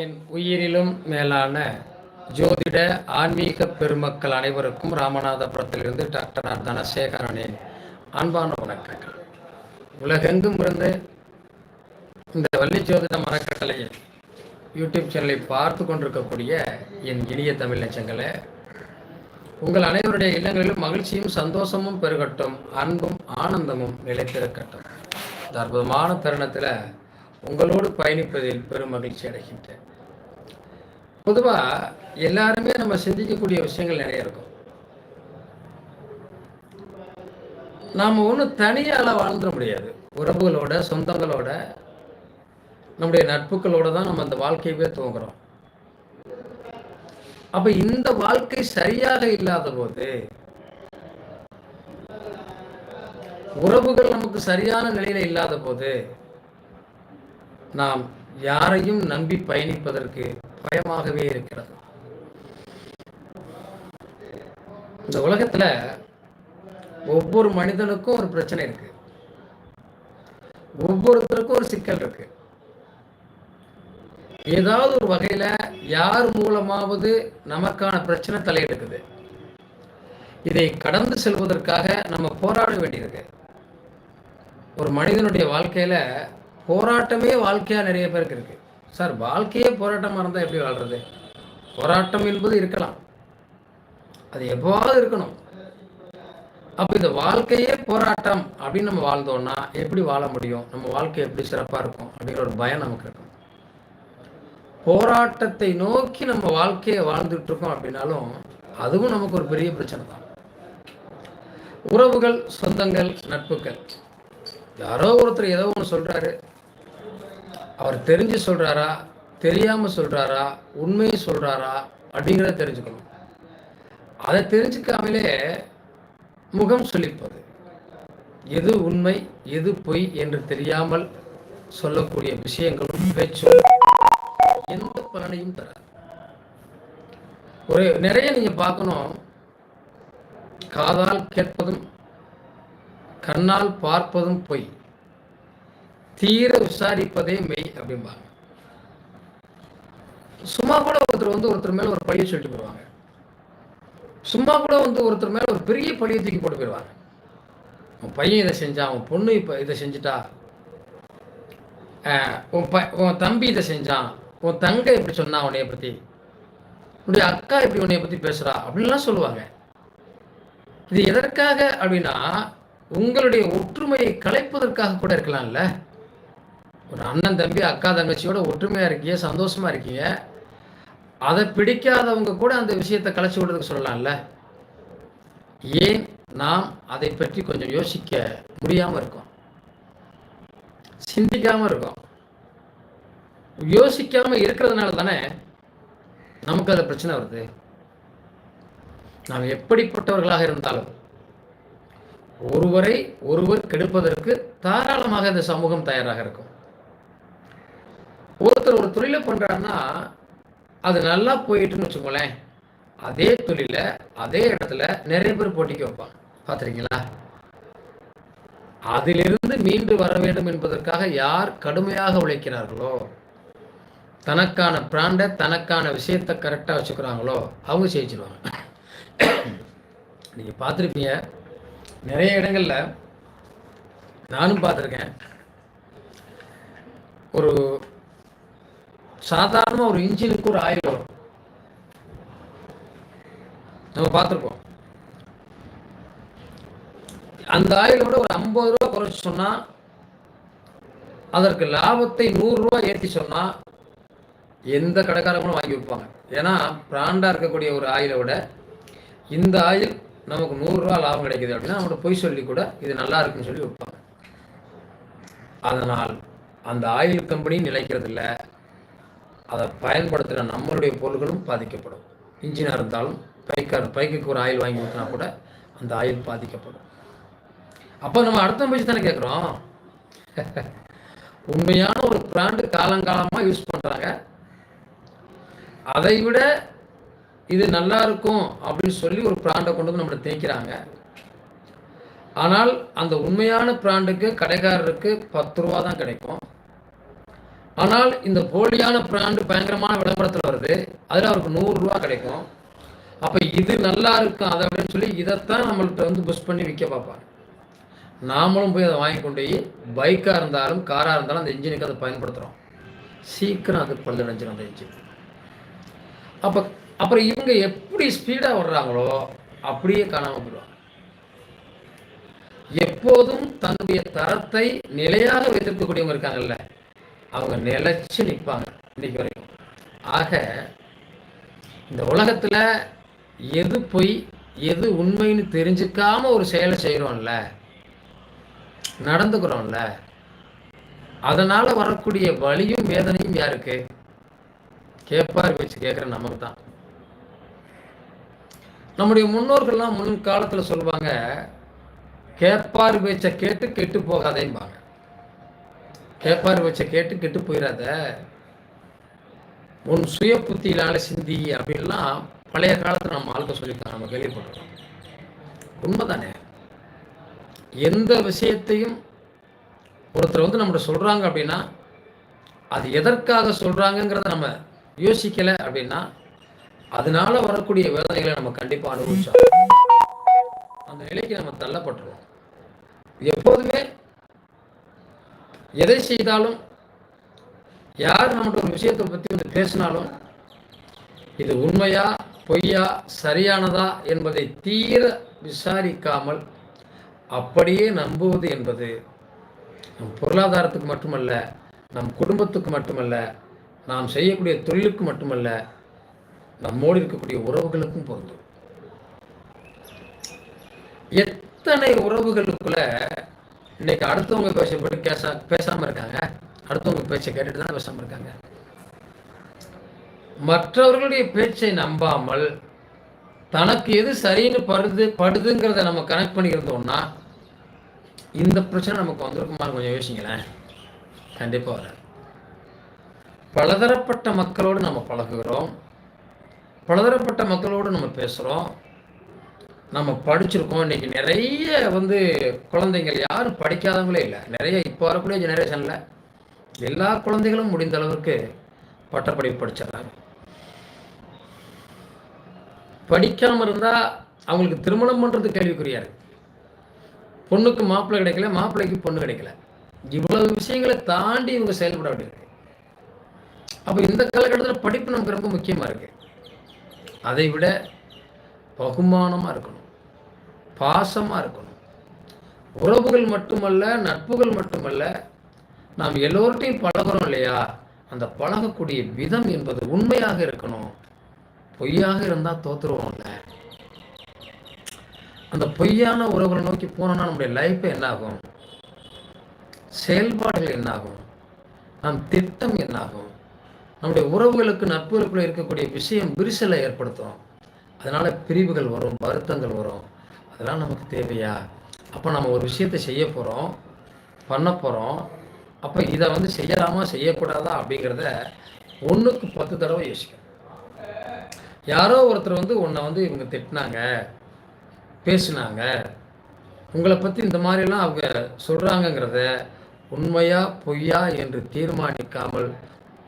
என் உயிரிலும் மேலான ஜோதிட ஆன்மீக பெருமக்கள் அனைவருக்கும் ராமநாதபுரத்திலிருந்து டாக்டர் ஆர் தனசேகரனின் அன்பான வணக்கங்கள். உலகெங்கும் இருந்து இந்த வள்ளி ஜோதிட மரக்கட்டளையை யூடியூப் சேனலை பார்த்து கொண்டிருக்கக்கூடிய என் இனிய தமிழ் லட்சங்களே உங்கள் அனைவருடைய இல்லங்களிலும் மகிழ்ச்சியும் சந்தோஷமும் பெருகட்டும் அன்பும் ஆனந்தமும் நிலைத்திருக்கட்டும். இந்த அற்புதமான தருணத்தில் உங்களோடு பயணிப்பதில் பெரும் மகிழ்ச்சி அடைகின்றேன். பொதுவாக எல்லாருமே நம்ம சிந்திக்கக்கூடிய விஷயங்கள் நிறைய இருக்கும். நாம் ஒன்றும் தனியால் வாழ்ந்துட முடியாது. உறவுகளோட சொந்தங்களோட நம்முடைய நட்புகளோட தான் நம்ம அந்த வாழ்க்கையவே துவங்குறோம். அப்ப இந்த வாழ்க்கை சரியாக இல்லாத போது உறவுகள் நமக்கு சரியான நிலையில இல்லாத போது நாம் யாரையும் நம்பி பயணிப்பதற்கு பயமாகவே இருக்கிறது. இந்த உலகத்துல ஒவ்வொரு மனிதனுக்கும் ஒரு பிரச்சனை இருக்கு. ஒவ்வொருத்தருக்கும் ஒரு சிக்கல் இருக்கு. ஏதாவது ஒரு வகையில யார் மூலமாவது நமக்கான பிரச்சனை தலையெடுக்குது. இதை கடந்து செல்வதற்காக நம்ம போராட வேண்டியிருக்கு. ஒரு மனிதனுடைய வாழ்க்கையில போராட்டமே வாழ்க்கையா நிறைய பேருக்கு இருக்கு. சார் வாழ்க்கையே போராட்டமா இருந்தா எப்படி வாழ்றது? போராட்டம் என்பது இருக்கலாம். அது எப்போவாவது இருக்கணும். அப்ப இந்த வாழ்க்கையே போராட்டம் அப்படின்னு நம்ம வாழ்ந்தோம்னா எப்படி வாழ முடியும்? நம்ம வாழ்க்கை எப்படி சிறப்பா இருக்கும்? அப்படிங்கிற ஒரு பயம் நமக்கு இருக்கும். போராட்டத்தை நோக்கி நம்ம வாழ்க்கையை வாழ்ந்துட்டு இருக்கோம் அப்படின்னாலும் அதுவும் நமக்கு ஒரு பெரிய பிரச்சனை தான். உறவுகள் சொந்தங்கள் நட்புகள். யாரோ ஒருத்தர் ஏதோ ஒன்று சொல்றாரு. அவர் தெரிஞ்சு சொல்றாரா தெரியாமல் சொல்றாரா உண்மையை சொல்றாரா அப்படிங்கிறத தெரிஞ்சுக்கணும். அதை தெரிஞ்சுக்காமலே முகம் சொல்லிப்பது எது உண்மை எது பொய் என்று தெரியாமல் சொல்லக்கூடிய விஷயங்களும் பேச்சும் எந்த பலனையும் தராது. ஒரு நிறைய நீங்கள் பார்க்கணும். காதால் கேட்பதும் கண்ணால் பார்ப்பதும் பொய். தீர விசாரிப்பதே மெய் அப்படிம்பாங்க. சும்மா கூட ஒருத்தர் வந்து ஒருத்தர் மேல ஒரு பழியை சொல்லிட்டு போடுவாங்க சும்மா கூட வந்து ஒருத்தர் மேல ஒரு பெரிய பழியை தூக்கி போட்டு போயிடுவாங்க. உன் பையன் இதை செஞ்சான் உன் பொண்ணு இப்போ இதை செஞ்சுட்டா ஆஹ் உன் ப உன் தம்பி இதை செஞ்சான் உன் தங்கை இப்படி சொன்னா உன்னைய பத்தி உன்னுடைய அக்கா இப்படி உன்னைய பத்தி பேசுறா அப்படின்லாம் சொல்லுவாங்க. இது எதற்காக அப்படின்னா உங்களுடைய ஒற்றுமையை கலைப்பதற்காக கூட இருக்கலாம்ல. ஒரு அண்ணன் தம்பி அக்கா தங்கச்சியோட ஒற்றுமையாக இருக்கீங்க சந்தோஷமா இருக்கீங்க. அதை பிடிக்காதவங்க கூட அந்த விஷயத்தை கலைச்சி விடுறதுக்கு சொல்லலாம்ல. ஏன் நாம் அதை பற்றி கொஞ்சம் யோசிக்க முடியாமல் இருக்கோம். சிந்திக்காம இருக்கோம். யோசிக்காம இருக்கிறதுனால தானே நமக்கு அது பிரச்சனை வருது. நாம் எப்படிப்பட்டவர்களாக இருந்தாலும் ஒருவரை ஒருவர் கெடுப்பதற்கு தாராளமாக இந்த சமூகம் தயாராக இருக்கும். ஒருத்தர் ஒரு தொழிலை பண்ணுறாருன்னா அது நல்லா போயிட்டுன்னு வச்சுக்கோங்களேன். அதே தொழில அதே இடத்துல நிறைய பேர் போட்டிக்கு வைப்பாங்க. பார்த்துருக்கீங்களா அதிலிருந்து மீண்டு வர வேண்டும் என்பதற்காக யார் கடுமையாக உழைக்கிறார்களோ தனக்கான பிராண்டை தனக்கான விஷயத்தை கரெக்டாக வச்சுக்கிறாங்களோ அவங்க ஜெயிச்சிருவாங்க. நீங்கள் பார்த்துருப்பீங்க நிறைய இடங்களில் நானும் பார்த்துருக்கேன் ஒரு சாதாரணமாக ஒரு இன்ஜினுக்கு ஒரு ஆயில் வரும். நம்ம பார்த்துருப்போம் அந்த ஆயிலோட ஒரு ஐம்பது ரூபா குறைச்சி சொன்னால் அதற்கு லாபத்தை நூறுரூவா ஏற்றி சொன்னால் எந்த கடைக்காரங்களும் வாங்கி வைப்பாங்க ஏன்னா பிராண்டாக இருக்கக்கூடிய ஒரு ஆயிலை விட இந்த ஆயில் நமக்கு நூறுரூவா லாபம் கிடைக்குது அப்படின்னா அவங்கள்ட்ட பொய் சொல்லி கூட இது நல்லா இருக்குன்னு சொல்லி வைப்பாங்க அதனால் அந்த ஆயில் கம்பெனி நிலைக்கிறது இல்லை அதை பயன்படுத்துகிற நம்மளுடைய பொருள்களும் பாதிக்கப்படும். இன்ஜினாக இருந்தாலும் பைக்கார் பைக்குக்கு ஒரு ஆயில் வாங்கி ஊற்றினா கூட அந்த ஆயில் பாதிக்கப்படும். அப்போ நம்ம அடுத்த பட்சம் தானே கேட்குறோம்? உண்மையான ஒரு பிராண்டு காலங்காலமாக யூஸ் பண்ணுறாங்க அதை விட இது நல்லா இருக்கும் அப்படின்னு சொல்லி ஒரு பிராண்டை கொண்டு வந்து நம்மளை தேய்க்கிறாங்க. ஆனால் அந்த உண்மையான பிராண்டுக்கு கடைக்காரருக்கு பத்து ரூபா தான் கிடைக்கும். ஆனால் இந்த போலியான பிராண்டு பயங்கரமான விளம்பரத்தில் வருது. அதில் அவருக்கு நூறுரூவா கிடைக்கும். அப்போ இது நல்லா இருக்கும் அதை அப்படின்னு சொல்லி இதைத்தான் நம்மள்கிட்ட வந்து புஷ் பண்ணி விற்க பார்ப்பாங்க நாமளும் போய் அதை வாங்கி கொண்டு போய் பைக்காக இருந்தாலும் காராக இருந்தாலும் அந்த இன்ஜினுக்கு அதை பயன்படுத்துகிறோம் சீக்கிரம் அது பழுதடைஞ்சிடும் அந்த இன்ஜின் அப்போ அப்புறம் இவங்க எப்படி ஸ்பீடாக வர்றாங்களோ அப்படியே காணாமல் போயிடுவாங்க. எப்போதும் தன்னுடைய தரத்தை நிலையாக வைத்திருக்கக்கூடியவங்க இருக்காங்கல்ல. அவங்க நிலைச்சு நிற்பாங்க இன்னைக்கு வரைக்கும். ஆக இந்த உலகத்தில் எது பொய் எது உண்மைன்னு தெரிஞ்சுக்காம ஒரு செயலை செய்கிறோம்ல நடந்துக்கிறோம்ல அதனால வரக்கூடிய வலியும் வேதனையும் யாருக்கு? கேட்பார் வச்சு கேட்குற நமக்கு தான் நம்முடைய முன்னோர்கள்லாம் முன் காலத்தில் சொல்லுவாங்க கேட்பார் பேச்சை கேட்டு கெட்டு போகாதேம்பாங்க. கேட்பார் வச்ச கேட்டு கெட்டு போயிடாத உன் சுய புத்தியிலான சிந்தி அப்படின்லாம் பழைய காலத்தில் நம்ம ஆளுக்க சொல்லியிருக்கோம் நம்ம கேள்விப்பட்டிருக்கோம். உண்மைதானே? எந்த விஷயத்தையும் ஒருத்தர் வந்து நம்மகிட்ட சொல்கிறாங்க அப்படின்னா அது எதற்காக சொல்கிறாங்கங்கிறத நம்ம யோசிக்கலை அப்படின்னா அதனால வரக்கூடிய வேதனைகளை நம்ம கண்டிப்பாக அனுபவிச்சோம் அந்த நிலைக்கு நம்ம தள்ளப்பட்டுருவோம். எப்போதுமே எதை செய்தாலும் யார் நம்மகிட்ட ஒரு விஷயத்தை பற்றி வந்து பேசினாலும் இது உண்மையா பொய்யா சரியானதா என்பதை தீர விசாரிக்காமல் அப்படியே நம்புவது என்பது நம் பொருளாதாரத்துக்கு மட்டுமல்ல நம் குடும்பத்துக்கு மட்டுமல்ல நாம் செய்யக்கூடிய தொழிலுக்கு மட்டுமல்ல நம்மோடு இருக்கக்கூடிய உறவுகளுக்கும் பொருந்தும். எத்தனை உறவுகளுக்குள்ள இன்னைக்கு அடுத்தவங்க பேசப்பட்டு பேச பேசாமல் இருக்காங்க. அடுத்தவங்க பேச்சை கேட்டுட்டு தான் பேசாமல் இருக்காங்க. மற்றவர்களுடைய பேச்சை நம்பாமல் தனக்கு எது சரின்னு படுது படுதுங்கிறத நம்ம கனெக்ட் பண்ணியிருந்தோம்னா இந்த பிரச்சனை நமக்கு வந்திருக்குமா கொஞ்சம் யோசிங்களேன். கண்டிப்பாக வராது. பலதரப்பட்ட மக்களோடு நம்ம பழகுகிறோம். பலதரப்பட்ட மக்களோடு நம்ம பேசுகிறோம் நம்ம படிச்சிருக்கோம். இன்னைக்கு நிறைய வந்து குழந்தைங்கள் யாரும் படிக்காதவங்களே இல்லை. நிறைய இப்போ வரக்கூடிய ஜெனரேஷனில் எல்லா குழந்தைகளும் முடிந்த அளவுக்கு பட்டப்படிப்பு படிச்சிடறாங்க. படிக்காமல் இருந்தால் அவங்களுக்கு திருமணம் பண்ணுறது கேள்விக்குறியா இருக்கு. பொண்ணுக்கு மாப்பிள்ளை கிடைக்கல மாப்பிள்ளைக்கு பொண்ணு கிடைக்கல. இவ்வளவு விஷயங்களை தாண்டி இவங்க செயல்பட வேண்டியிருக்கு. அப்போ இந்த காலகட்டத்தில் படிப்பு நமக்கு ரொம்ப முக்கியமாக இருக்கு. அதை விட பகுமானமாக இருக்கணும். பாசமாக இருக்கணும். உறவுகள் மட்டுமல்ல நட்புகள் மட்டுமல்ல நாம் எல்லோர்ட்டையும் பழகுறோம் இல்லையா? அந்த பழகக்கூடிய விதம் என்பது உண்மையாக இருக்கணும். பொய்யாக இருந்தால் தோத்துருவோம்ல. அந்த பொய்யான உறவுகளை நோக்கி போனோம்னா நம்முடைய லைஃப் என்னாகும்? செயல்பாடுகள் என்னாகும்? நம் திட்டம் என்னாகும்? நம்முடைய உறவுகளுக்கு நட்புகளுக்குள்ள இருக்கக்கூடிய விஷயம் விரிசலை ஏற்படுத்தும். அதனால பிரிவுகள் வரும் வருத்தங்கள் வரும். அதெல்லாம் நமக்கு தேவையா? அப்போ நம்ம ஒரு விஷயத்தை செய்ய போகிறோம் பண்ண போகிறோம் அப்போ இதை வந்து செய்யலாமா செய்யக்கூடாதா அப்படிங்கிறத ஒன்றுக்கு பத்து தடவை யோசிக்கணும். யாரோ ஒருத்தர் வந்து உன்னை வந்து இவங்க திட்டினாங்க பேசினாங்க உங்களை பற்றி இந்த மாதிரிலாம் அவங்க சொல்கிறாங்கங்கிறத உண்மையா பொய்யா என்று தீர்மானிக்காமல்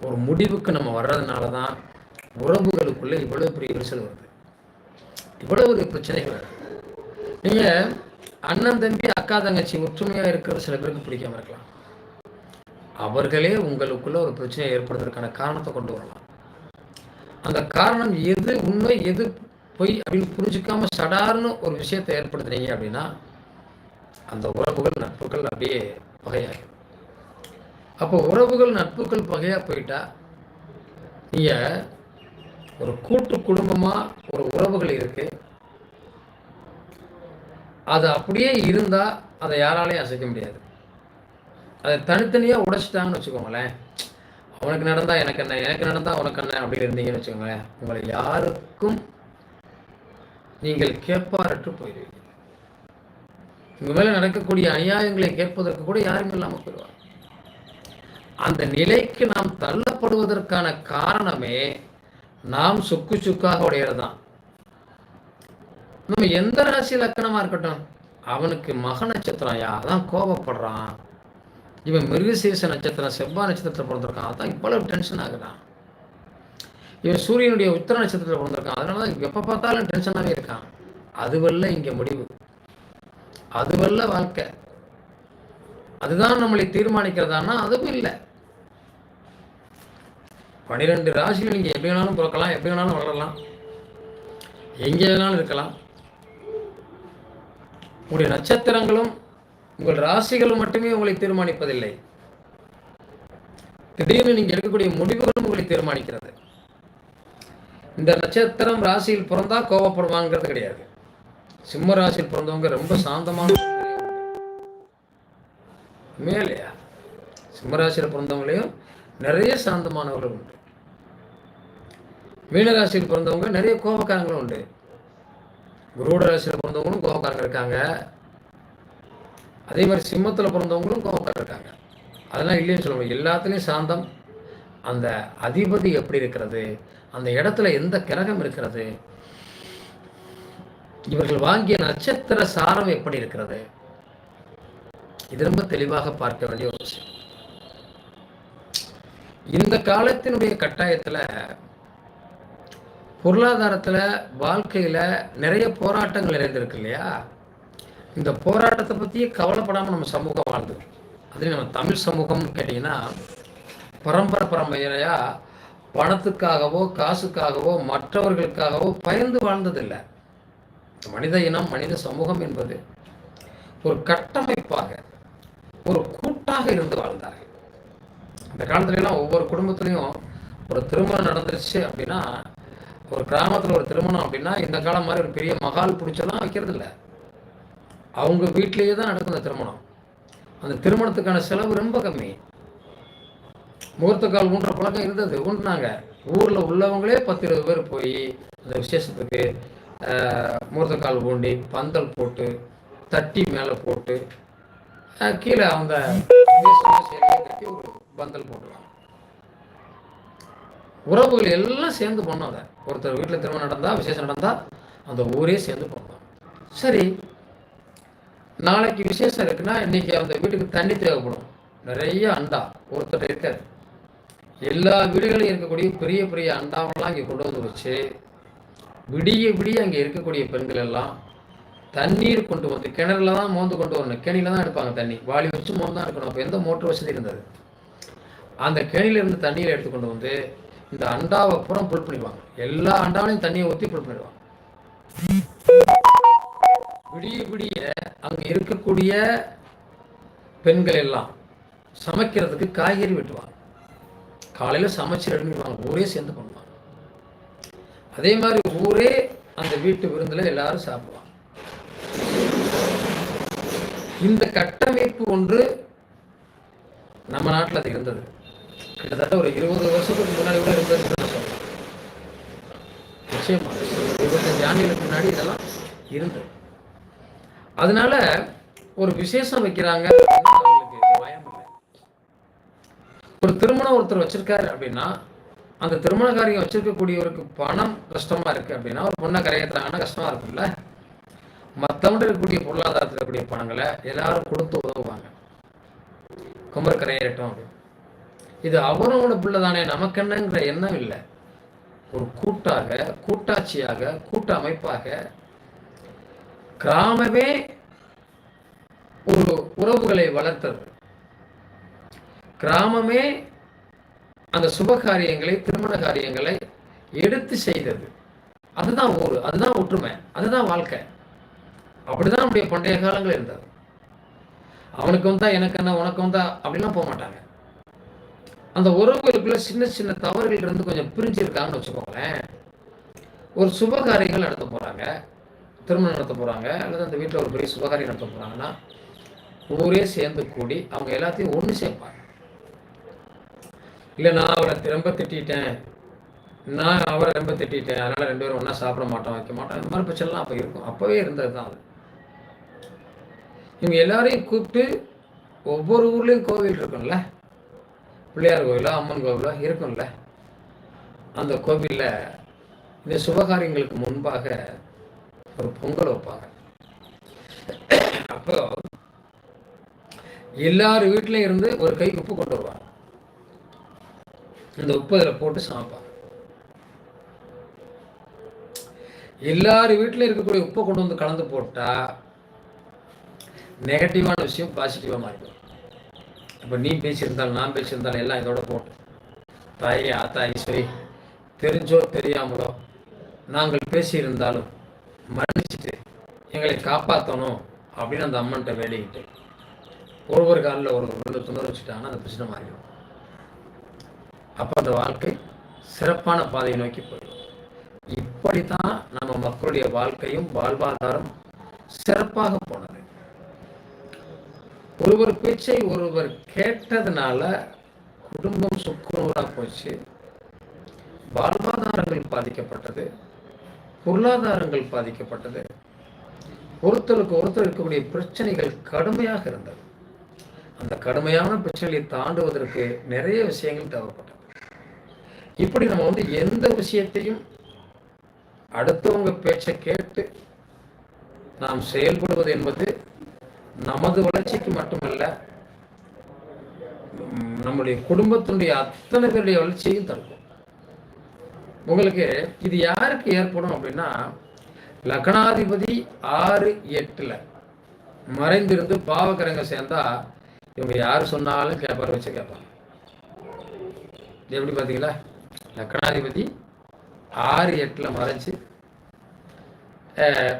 ஒரு முடிவுக்கு நம்ம வர்றதுனால தான் உறவுகளுக்குள்ளே இவ்வளோ பெரிய விரிசல் வருது. இவ்வளோ ஒரு பிரச்சனைகள் வருது. நீங்கள் அண்ணன் தம்பி அக்கா தங்கச்சி ஒற்றுமையாக இருக்கிறது சில பேருக்கு பிடிக்காம இருக்கலாம். அவர்களே உங்களுக்குள்ள ஒரு பிரச்சனையை ஏற்படுறதுக்கான காரணத்தை கொண்டு வரலாம். அந்த காரணம் எது உண்மை எது பொய் அப்படின்னு புரிஞ்சுக்காம சடார்னு ஒரு விஷயத்தை ஏற்படுத்துனீங்க அப்படின்னா அந்த உறவுகள் நட்புகள் அப்படியே பகையாகும் அப்போ உறவுகள் நட்புகள் பகையாக போயிட்டா நீங்கள் ஒரு கூட்டு குடும்பமாக ஒரு உறவுகள் இருக்கு அது அப்படியே இருந்தால் அதை யாராலையும் அசைக்க முடியாது. அதை தனித்தனியாக உடைச்சிட்டாங்கன்னு வச்சுக்கோங்களேன். அவனுக்கு நடந்தால் எனக்கு என்ன எனக்கு நடந்தால் உனக்கு என்ன அப்படி இருந்தீங்கன்னு வச்சுக்கோங்களேன். உங்களை யாருக்கும் நீங்கள் கேட்பாரற்று போயிடுவீங்க உங்கள் மேலே நடக்கக்கூடிய அநியாயங்களை கேட்பதற்கு கூட யாரும் இல்லாமல் போயிடுவாங்க அந்த நிலைக்கு நாம் தள்ளப்படுவதற்கான காரணமே நாம் சுக்கு சுக்காக உடையது தான் நம்ம எந்த ராசி லக்கணமாக இருக்கட்டும் அவனுக்கு மக நட்சத்திரம் யா அதான் கோபப்படுறான். இவன் மிருகசீச நட்சத்திரம் செவ்வாய் நட்சத்திரத்தில் பிறந்திருக்கான். அதான் இவ்வளவு டென்ஷன் ஆகுறான் இவன் சூரியனுடைய உத்தர நட்சத்திரத்தில் பிறந்திருக்கான். அதனால தான் எப்போ பார்த்தாலும் டென்ஷனாகவே இருக்கான். அதுவல்ல இங்கே முடிவு. அதுவல்ல வாழ்க்கை. அதுதான் நம்மளை தீர்மானிக்கிறதானா அதுவும் இல்லை. பன்னிரெண்டு ராசியில் நீங்கள் எப்படி வேணாலும் பிறக்கலாம் எப்படி வேணாலும் வளரலாம். எங்கே வேணாலும் இருக்கலாம். உங்களுடைய நட்சத்திரங்களும் உங்கள் ராசிகளும் மட்டுமே உங்களை தீர்மானிப்பதில்லை. திடீர்னு நீங்கள் எடுக்கக்கூடிய முடிவுகளும் உங்களை தீர்மானிக்கிறது. இந்த நட்சத்திரம் ராசியில் பிறந்தா கோவப்படுவாங்கிறது கிடையாது. சிம்ம ராசியில் பிறந்தவங்க ரொம்ப சாந்தமான மேலையா சிம்மராசியில் பிறந்தவங்களையும் நிறைய சாந்தமானவர்கள் உண்டு. மீனராசியில் பிறந்தவங்க நிறைய கோபக்காரங்களும் உண்டு. குருட ராசியில் பிறந்தவங்களும் கோபக்காரங்க இருக்காங்க. அதே மாதிரி சிம்மத்தில் பிறந்தவங்களும் கோபக்காரங்க இருக்காங்க. அதெல்லாம் இல்லைன்னு சொல்ல முடியும் எல்லாத்துலேயும் சாந்தம். அந்த அதிபதி எப்படி இருக்கிறது? அந்த இடத்துல எந்த கிரகம் இருக்கிறது? இவர்கள் வாங்கிய நட்சத்திர சாரம் எப்படி இருக்கிறது? இது ரொம்ப தெளிவாக பார்க்க வேண்டிய ஒரு விஷயம். இந்த காலத்தினுடைய கட்டாயத்தில் பொருளாதாரத்தில் வாழ்க்கையில் நிறைய போராட்டங்கள் நிறைந்திருக்கு இல்லையா? இந்த போராட்டத்தை பற்றியே கவலைப்படாமல் நம்ம சமூகம் வாழ்ந்து அதுலேயும் நம்ம தமிழ் சமூகம்னு கேட்டிங்கன்னா பரம்பரை பரம்பரையாக பணத்துக்காகவோ காசுக்காகவோ மற்றவர்களுக்காகவோ பயந்து வாழ்ந்ததில்லை. மனித இனம் மனித சமூகம் என்பது ஒரு கட்டமைப்பாக ஒரு கூட்டாக இருந்து வாழ்ந்தார்கள். அந்த காலத்துலலாம் ஒவ்வொரு குடும்பத்துலேயும் ஒரு திருமணம் நடந்துருச்சு அப்படின்னா ஒரு கிராமத்தில் ஒரு திருமணம் அப்படின்னா இந்த காலம் மாதிரி ஒரு பெரிய மகால் பிடிச்செல்லாம் வைக்கிறது இல்லை அவங்க வீட்லேயே தான் நடக்கும் அந்த திருமணம். அந்த திருமணத்துக்கான செலவு ரொம்ப கம்மி. முகூர்த்த கால் ஊன்ற பழக்கம் இருந்தது. ஊன்றினாங்க. ஊரில் உள்ளவங்களே பத்து இருபது பேர் போய் அந்த விசேஷத்துக்கு முகூர்த்த கால் ஊண்டி பந்தல் போட்டு தட்டி மேலே போட்டு கீழே அவங்க கட்டி ஒரு பந்தல் போட்டுருவாங்க உறவுகள் எல்லாம் சேர்ந்து பண்ணோம் அதை. ஒருத்தர் வீட்டில் திருமணம் நடந்தால் விசேஷம் நடந்தால் அந்த ஊரே சேர்ந்து பண்ணோம் சரி நாளைக்கு விசேஷம் இருக்குன்னா இன்றைக்கி அந்த வீட்டுக்கு தண்ணி தேவைப்படும். நிறைய அண்டா ஒருத்தர் இருக்கார். எல்லா வீடுகளையும் இருக்கக்கூடிய பெரிய பெரிய அண்டாவெல்லாம் இங்கே கொண்டு வந்து வச்சு விடிய விடிய அங்கே இருக்கக்கூடிய பெண்கள் எல்லாம் தண்ணீர் கொண்டு வந்து கிணறுல தான் மோந்து கொண்டு வரணும். கேணியில் தான் எடுப்பாங்க தண்ணி. வாளி வச்சு மோந்து தான் எடுக்கணும். அப்போ எந்த மோட்டர் வசதி இருந்தது? அந்த கேணியிலேருந்து தண்ணீரை எடுத்து கொண்டு வந்து இந்த அண்டாவை புறம் புல் பண்ணிடுவாங்க. எல்லா அண்டாவிலையும் தண்ணியை ஊற்றி புல் பண்ணிடுவாங்க. விடிய விடிய அங்கே இருக்கக்கூடிய பெண்கள் எல்லாம் சமைக்கிறதுக்கு காய்கறி வெட்டுவாங்க. காலையில் சமைச்சு ரெடி ஊரே சேர்ந்து பண்ணுவாங்க. அதே மாதிரி ஊரே அந்த வீட்டு விருந்தில் எல்லாரும் சாப்பிடுவாங்க. இந்த கட்டமைப்பு ஒன்று நம்ம நாட்டில் அது இருந்தது. கிட்டத்தட்ட ஒரு இருபது வருஷத்துக்கு முன்னாடி கூட இருந்தது நிச்சயமா. இருபத்தஞ்சு ஆண்டுகளுக்கு முன்னாடி இதெல்லாம் இருந்தது. அதனால ஒரு விசேஷம் வைக்கிறாங்க பயம் இல்லை. ஒரு திருமணம் ஒருத்தர் வச்சிருக்காரு அப்படின்னா அந்த திருமண காரியம் வச்சிருக்கக்கூடியவருக்கு பணம் கஷ்டமா இருக்கு அப்படின்னா ஒரு பொண்ணை கரையேற்றுறாங்கன்னா கஷ்டமா இருக்கும்ல. மற்றவங்க இருக்கக்கூடிய பொருளாதாரத்தில் இருக்கக்கூடிய பணங்களை எல்லாரும் கொடுத்து உதவுவாங்க. குமர் கரையேறட்டும் அப்படின்னு இது அவரோட பிள்ளை தானே நமக்கு என்னங்கிற எண்ணம் இல்லை. ஒரு கூட்டாக கூட்டாட்சியாக கூட்ட அமைப்பாக கிராமமே ஒரு உறவுகளை வளர்த்தது. கிராமமே அந்த சுப காரியங்களை திருமண காரியங்களை எடுத்து செய்தது. அதுதான் ஊர் அதுதான் ஒற்றுமை அதுதான் வாழ்க்கை. அப்படிதான் நம்முடைய பண்டைய காலங்கள் இருந்தது. அவனுக்கு வந்தா எனக்கு என்ன உனக்கு வந்தா அப்படிலாம் போக மாட்டாங்க. அந்த உறவுகளுக்குள்ள சின்ன சின்ன தவறுகள் இருந்து கொஞ்சம் பிரிஞ்சிருக்காங்கன்னு வச்சுக்கோங்களேன். ஒரு சுபகாரியங்கள் நடத்த போறாங்க. திருமணம் நடத்த போறாங்க. அல்லது அந்த வீட்டில் ஒரு பெரிய சுபகாரியம் நடத்த போறாங்கன்னா ஊரே சேர்ந்து கூடி அவங்க எல்லாத்தையும் ஒன்று சேர்ப்பாங்க. இல்லை நான் அவரை ரொம்ப திட்டேன் நான் அவரை ரொம்ப திட்டேன் அதனால் ரெண்டு பேரும் ஒன்றா சாப்பிட மாட்டோம் வைக்க மாட்டோம். இந்த மாதிரி பிரச்சனைலாம் அப்போ இருக்கும். அப்போவே இருந்தது தான் அது. இவங்க எல்லாரையும் கூப்பிட்டு ஒவ்வொரு ஊர்லேயும் கோவில் இருக்கும்ல. பிள்ளையார் கோவிலோ அம்மன் கோவிலோ இருக்கும்ல. அந்த கோவிலில் இந்த சுபகாரியங்களுக்கு முன்பாக ஒரு பொங்கல் வைப்பாங்க. அப்போ எல்லார் வீட்டிலையும் இருந்து ஒரு கை உப்பு கொண்டு வருவாங்க. இந்த உப்பு அதில் போட்டு சமைப்பாங்க. எல்லார் வீட்டிலையும் இருக்கக்கூடிய உப்பை கொண்டு வந்து கலந்து போட்டால் நெகட்டிவான விஷயம் பாசிட்டிவாக மாறிடும். இப்போ நீ பேசியிருந்தாலும் நான் பேசியிருந்தாலும் எல்லாம் இதோட போட்டு. தாயே ஆத்தா ஈஸ்வரி தெரிஞ்சோ தெரியாமலோ நாங்கள் பேசியிருந்தாலும் மன்னிச்சுட்டு எங்களை காப்பாற்றணும் அப்படின்னு அந்த அம்மன்கிட்ட வேண்டிக்கிட்டு. ஒரு ஒரு காலில் ஒரு ரெண்டு துணர் வச்சுட்டாங்கன்னா அந்த பிரச்சனை மாறிடும். அப்போ அந்த வாழ்க்கை சிறப்பான பாதையை நோக்கி போயிடும். இப்படித்தான் நம்ம மக்களுடைய வாழ்க்கையும் வாழ்வாதாரம் சிறப்பாக ஒருவர் பேச்சை ஒருவர் கேட்டதுனால குடும்பம் சுக்குநூறாக போச்சு. வாழ்வாதாரங்கள் பாதிக்கப்பட்டது. பொருளாதாரங்கள் பாதிக்கப்பட்டது. ஒருத்தருக்கு ஒருத்தர் இருக்கக்கூடிய பிரச்சனைகள் கடுமையாக இருந்தது. அந்த கடுமையான பிரச்சனையை தாண்டுவதற்கு நிறைய விஷயங்கள் தேவைப்பட்டது. இப்படி நம்ம வந்து எந்த விஷயத்தையும் அடுத்தவங்க பேச்சை கேட்டு நாம் செயல்படுவது என்பது நமது வளர்ச்சிக்கு மட்டுமல்ல நம்முடைய குடும்பத்தினுடைய அத்தனை பேருடைய வளர்ச்சியையும் தடுக்கும். உங்களுக்கு இது யாருக்கு ஏற்படும் அப்படின்னா லக்னாதிபதி ஆறு எட்டுல மறைந்திருந்து பாவக்கரங்க சேர்ந்தா இவங்க யார் சொன்னாலும் கேட்பார் வச்சு கேட்பாங்க எப்படி பார்த்தீங்களா? லக்னாதிபதி ஆறு எட்டில் மறைச்சு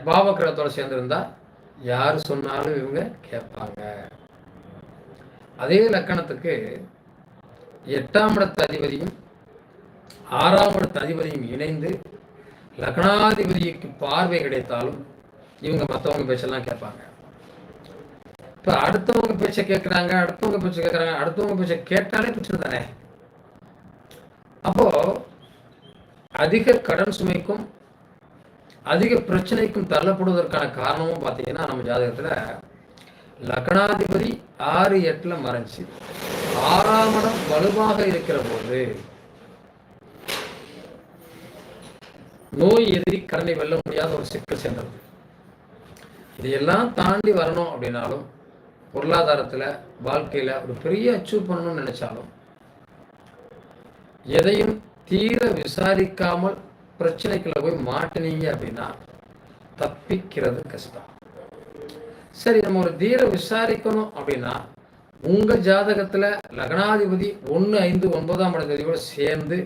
பாவக்கிரகத்தோட சேர்ந்துருந்தா யார் சொன்னாலும் இவங்க கேட்பாங்க. அதே லக்கணத்துக்கு எட்டாம் இடத்து அதிபதியும் ஆறாம் இடத்து அதிபதியும் இணைந்து லக்னாதிபதிக்கு பார்வை கிடைத்தாலும் இவங்க மற்றவங்க பேச்செல்லாம் கேட்பாங்க. இப்போ அடுத்தவங்க பேச்சை கேட்குறாங்க அடுத்தவங்க பேச்சை கேட்குறாங்க அடுத்தவங்க பேச்சை கேட்டாலே பிரச்சனை தானே? அப்போ அதிக கடன் சுமைக்கும் அதிக பிரச்சனைக்கும் தள்ளப்படுவதற்கான காரணமும் பார்த்தீங்கன்னா நம்ம ஜாதகத்தில் லக்னாதிபதி ஆறு எட்டில் மறைஞ்சி ஆறாம் இடம் வலுவாக இருக்கிற போது நோய் எதிரி கடனை வெல்ல முடியாத ஒரு சிக்கல் சென்றது இதையெல்லாம் தாண்டி வரணும் அப்படின்னாலும் பொருளாதாரத்தில் வாழ்க்கையில் ஒரு பெரிய அச்சீவ் பண்ணணும்னு நினைச்சாலும் எதையும் தீர விசாரிக்காமல் பிரச்சனைக்குள்ள போய் மாட்டினீங்க அப்படின்னா தப்பிக்கிறது கஷ்டம். சரி நம்ம ஒரு தீர விசாரிக்கணும் அப்படின்னா உங்க ஜாதகத்துல லக்னாதிபதி ஒன்று ஐந்து ஒன்பதாம் இடத்ததியோட சேர்ந்து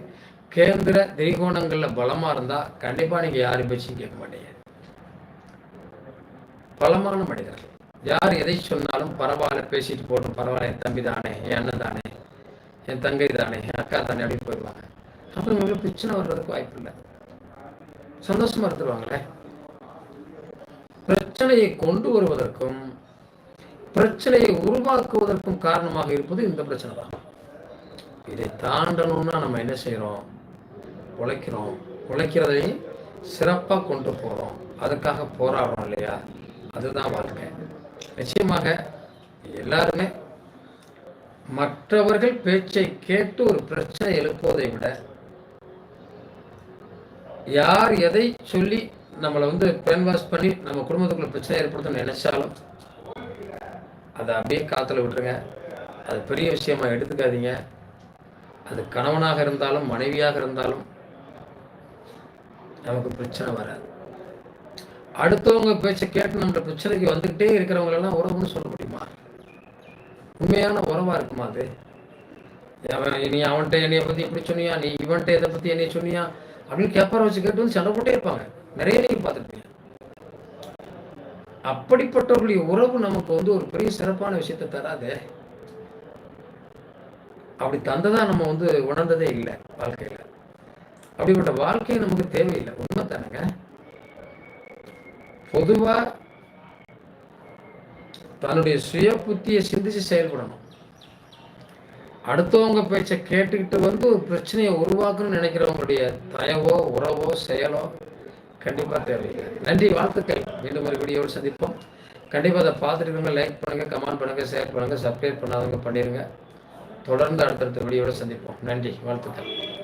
கேந்திர திரிகோணங்கள்ல பலமா இருந்தா கண்டிப்பா நீங்க யாரும் பேச்சும் கேட்க மாட்டீங்க. பலமான மனிதர்கள். யார் எதை சொன்னாலும் பரவாயில்ல பேசிட்டு போட்டோம் பரவாயில்ல என் தம்பி தானே என் அண்ணன் தானே என் தங்கை தானே என் அக்கா தானே அப்படின்னு போயிடுவாங்க. அப்புறம் உங்களுக்கு பிரச்சனை வர்றதுக்கு வாய்ப்பு இல்லை. சந்தோஷமா இருந்துருவாங்களே? பிரச்சனையை கொண்டு வருவதற்கும் பிரச்சனையை உருவாக்குவதற்கும் காரணமாக இருப்பது இந்த பிரச்சனை தான். இதை தாண்டணும்னா நம்ம என்ன செய்யறோம் உழைக்கிறோம். உழைக்கிறதை சிறப்பாக கொண்டு போகிறோம் அதுக்காக போராடுறோம் இல்லையா? அதுதான் வாழ்க்கை. நிச்சயமாக எல்லாருமே மற்றவர்கள் பேச்சை கேட்டு ஒரு பிரச்சனை எழுப்புவதை விட யார் எதை சொல்லி நம்மளை வந்து பென் வாஷ் பண்ணி நம்ம குடும்பத்துக்குள்ள பிரச்சனை ஏற்படுத்தணும்னு நினைச்சாலும் அதை அப்படியே காத்துல விட்டுருங்க. அது பெரிய விஷயமா எடுத்துக்காதீங்க. அது கணவனாக இருந்தாலும் மனைவியாக இருந்தாலும் நமக்கு பிரச்சனை வராது. அடுத்தவங்க பேச்சை கேட்டு நம்ம பிரச்சனைக்கு வந்துக்கிட்டே இருக்கிறவங்களெல்லாம் உறவுன்னு சொல்ல முடியுமா? உண்மையான உறவா இருக்குமா அது? நீ அவன்கிட்ட என்னைய பத்தி இப்படி சொன்னியா? நீ இவன்கிட்ட இதை பத்தி என்னைய சொன்னியா? அப்படின்னு கேப்பார வச்சு கேட்டு வந்து சண்டை போட்டே இருப்பாங்க. நிறைய நீங்க பார்த்துருப்பீங்க. அப்படிப்பட்டவர்களுடைய உறவு நமக்கு வந்து ஒரு பெரிய சிறப்பான விஷயத்தை தராதே. அப்படி தந்ததா நம்ம வந்து உணர்ந்ததே இல்லை வாழ்க்கையில. அப்படிப்பட்ட வாழ்க்கை நமக்கு தேவையில்லை உண்மை தானேங்க பொதுவா தன்னுடைய சுய புத்தியை சிந்திச்சு செயல்படணும். அடுத்தவங்க பேச்சை கேட்டுக்கிட்டு வந்து ஒரு பிரச்சனையை உருவாக்கணும்னு நினைக்கிறவங்களுடைய தயவோ உறவோ செயலோ கண்டிப்பாக தேவையில்லை. நன்றி வாழ்த்துக்கள். மீண்டும் ஒரு வீடியோவில் சந்திப்போம். கண்டிப்பாக அதை பார்த்துருக்கவங்க லைக் பண்ணுங்கள் கமெண்ட் பண்ணுங்கள் ஷேர் பண்ணுங்கள் சப்ஸ்கிரைப் பண்ணாதவங்க பண்ணிடுங்க தொடர்ந்து அடுத்தடுத்த வீடியோவில் சந்திப்போம். நன்றி வாழ்த்துக்கள்.